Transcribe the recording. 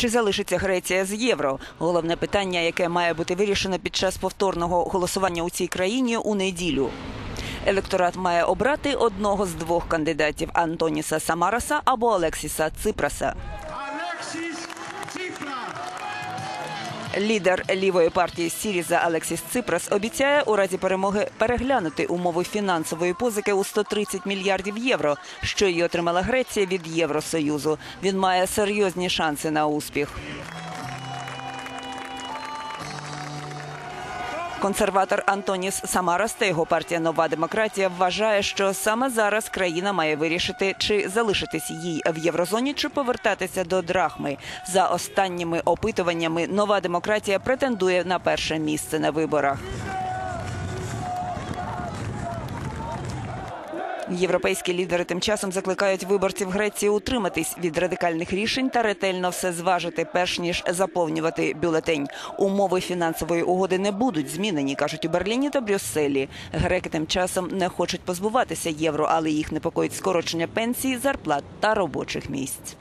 Чи залишиться Греція з євро? Головне питання, яке має бути вирішено під час повторного голосування у цій країні у неділю. Електорат має обрати одного з двох кандидатів Антоніса Самараса або Олексіса Ципраса. Tsipras. Лідер лівої партії Сіріза Алексіс Ципрас обіцяє у разі перемоги переглянути умови фінансової позики у 130 мільярдів євро, що її отримала Греція від Євросоюзу. Він має серйозні шанси на успіх. Консерватор Антоніс Самарас та його партія Нова демократія вважає, що саме зараз країна має вирішити, чи залишитись їй в єврозоні, чи повертатися до драхми. За останніми опитуваннями нова демократія претендує на перше місце на виборах. Європейські лідери тим часом закликають виборців Греції утриматись від радикальних рішень та ретельно все зважити, перш ніж заповнювати бюлетень. Умови фінансової угоди не будуть змінені, кажуть у Берліні та Брюсселі. Греки тим часом не хочуть позбуватися євро, але їх непокоїть скорочення пенсій, зарплат та робочих місць.